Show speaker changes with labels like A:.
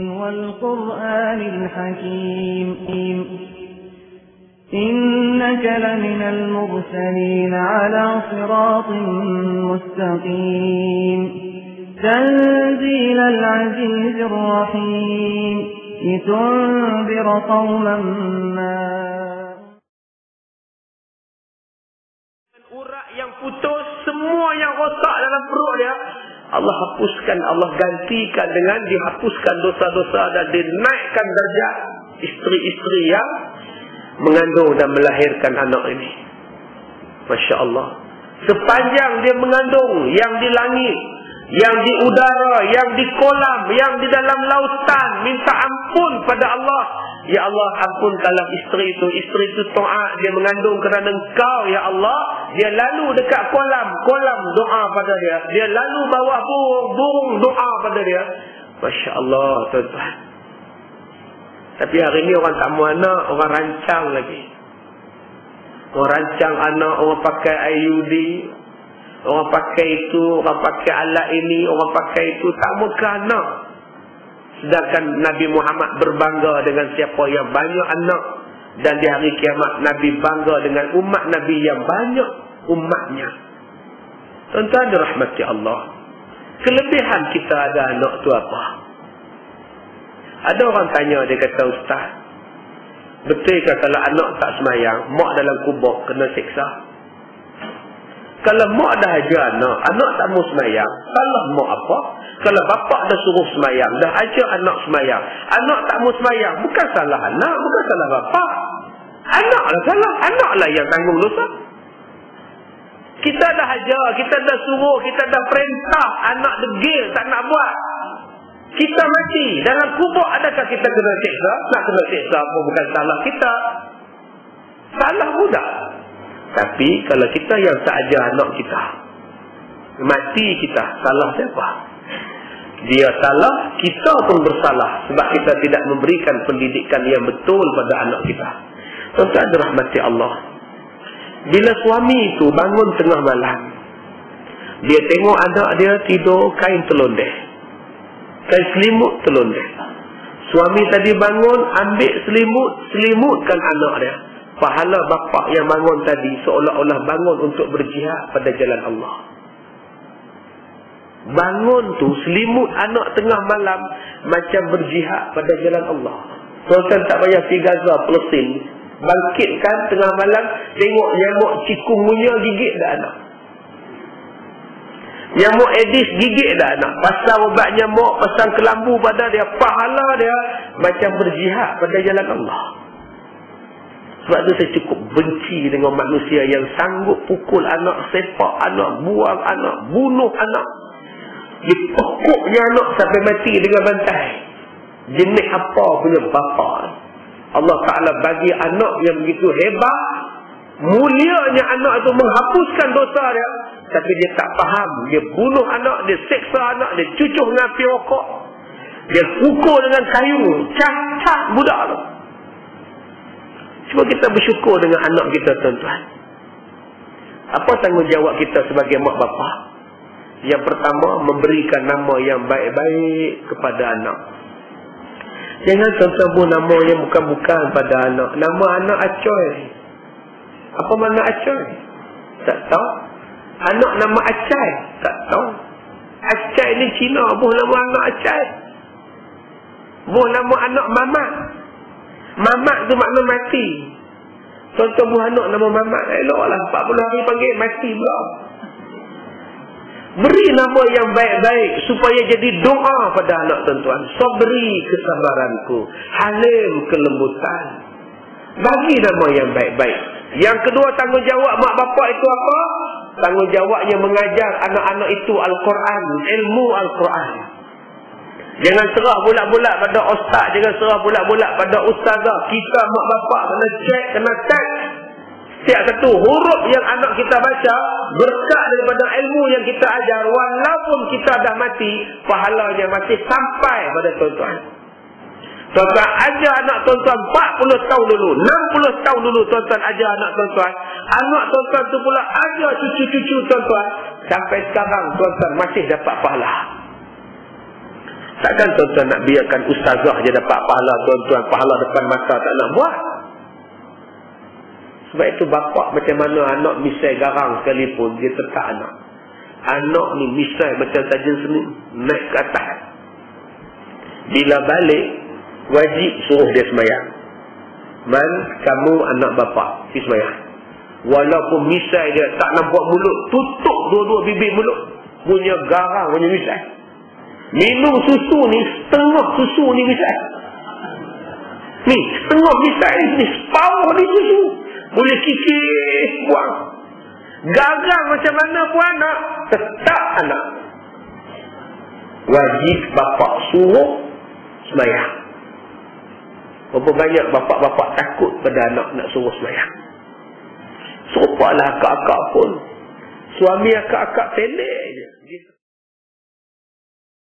A: والقرآن الحكيم. إنك لمن المرسلين على صراط مستقيم. تنزيل العزيز الرحيم. لتنذر قوما ما
B: yang putus semua yang rosak dalam perut dia. Allah hapuskan Allah gantikan dengan dihapuskan dosa-dosa dan dinaikkan darjat isteri-isteri yang mengandung dan melahirkan anak ini. Masya Allah. Sepanjang dia mengandung yang di langit yang di udara, yang di kolam, yang di dalam lautan, minta ampun pada Allah. Ya Allah, ampunkanlah isteri itu. Isteri itu taat, dia mengandung kerana engkau, Ya Allah. Dia lalu dekat kolam, kolam doa pada dia. Dia lalu bawah burung, burung doa pada dia. Masya Allah, tuan-tuan. Tapi hari ini orang tak mau anak, orang rancang lagi. Orang rancang anak, orang pakai IUD, Orang pakai itu, orang pakai alat ini, orang pakai itu. Tak ke anak. Sedangkan Nabi Muhammad berbangga dengan siapa yang banyak anak. Dan di hari kiamat Nabi bangga dengan umat Nabi yang banyak umatnya. Tuan-tuan dirahmati Allah. Kelebihan kita ada anak tu apa? Ada orang tanya, dia kata, Ustaz. Betul ke kalau anak tak semayang, mak dalam kubur kena siksa? Kalau mak dah ajar anak, anak tak mau semayang, salah mak apa? Kalau bapak dah suruh semayang, dah ajar anak semayang, anak tak mau semayang, bukan salah anak, bukan salah bapak. Anak lah salah, anak lah yang tanggung dosa. Kita dah ajar, kita dah suruh, kita dah perintah, anak degil, tak nak buat. Kita mati, dalam kubur adakah kita kena seksa? Nak kena seksa pun bukan salah kita. Salah budak. Tapi kalau kita yang tak ajar anak kita, mati kita, salah siapa? Dia salah, kita pun bersalah sebab kita tidak memberikan pendidikan yang betul pada anak kita. Tuan-tuan dirahmati Allah. Bila suami itu bangun tengah malam, dia tengok anak dia tidur kain telondeh. Kain selimut telondeh. Suami tadi bangun, ambil selimut, selimutkan anak dia pahala bapa yang bangun tadi seolah-olah bangun untuk berjihad pada jalan Allah. Bangun tu selimut anak tengah malam macam berjihad pada jalan Allah. Tuan-tuan tak payah pergi Gaza, Palestin. Bangkitkan tengah malam, tengok nyamuk cikungunya gigit dah anak. Nyamuk Edis gigit dah anak. Pasal ubat nyamuk, pasal kelambu pada dia, pahala dia macam berjihad pada jalan Allah. Sebab tu saya cukup benci dengan manusia yang sanggup pukul anak, sepak anak, buang anak, bunuh anak. Dia pokoknya anak sampai mati dengan bantai. Jenis apa punya bapa. Allah Ta'ala bagi anak yang begitu hebat. Mulianya anak itu menghapuskan dosa dia. Tapi dia tak faham. Dia bunuh anak, dia seksa anak, dia cucuh dengan api rokok. Dia pukul dengan kayu. Cacat budak tu. Cuma kita bersyukur dengan anak kita tuan-tuan. Apa tanggungjawab kita sebagai mak bapa? Yang pertama, memberikan nama yang baik-baik kepada anak. Jangan tuan-tuan nama yang bukan-bukan pada anak. Nama anak Acoy. Apa mana Acoy? Tak tahu. Anak nama Acai? Tak tahu. Acai ni Cina. Buh nama anak Acai. Buh nama anak Mamat. Mamat tu makna mati. Contoh buah anak nama Mamat. Elok lah. 40 hari panggil mati pula. Beri nama yang baik-baik supaya jadi doa pada anak tuan-tuan. Sabri kesabaranku. Halim kelembutan. Bagi nama yang baik-baik. Yang kedua tanggungjawab mak bapak itu apa? Tanggungjawabnya mengajar anak-anak itu Al-Quran. Ilmu Al-Quran. Jangan serah bulat-bulat pada ustaz. Jangan serah bulat-bulat pada ustazah. Kita mak bapak kena cek, kena tag. Setiap satu huruf yang anak kita baca. Berkat daripada ilmu yang kita ajar. Walaupun kita dah mati. Pahalanya masih sampai pada tuan-tuan. Tuan-tuan ajar anak tuan-tuan 40 tahun dulu. 60 tahun dulu tuan-tuan ajar anak tuan-tuan. Anak tuan-tuan tu pula ajar cucu-cucu tuan-tuan. Sampai sekarang tuan-tuan masih dapat pahala. Takkan tuan-tuan nak biarkan ustazah je dapat pahala tuan-tuan, pahala depan mata tak nak buat. Sebab itu bapak macam mana anak misai garang sekalipun, dia tetap anak. Anak ni misai macam saja seni, naik ke atas. Bila balik, wajib suruh dia semayang. Man, kamu anak bapak, si semayang. Walaupun misai dia tak nampak mulut, tutup dua-dua bibir mulut. Punya garang, punya misai. Minum susu ni, setengah susu ni misai. Ni, setengah misai ni, separuh ni susu. Boleh kikis, buang. Garang macam mana pun anak, tetap anak. Wajib bapak suruh semayang. Berapa banyak bapak-bapak takut pada anak nak suruh semayang. Serupalah akak-akak pun. Suami akak-akak pendek je.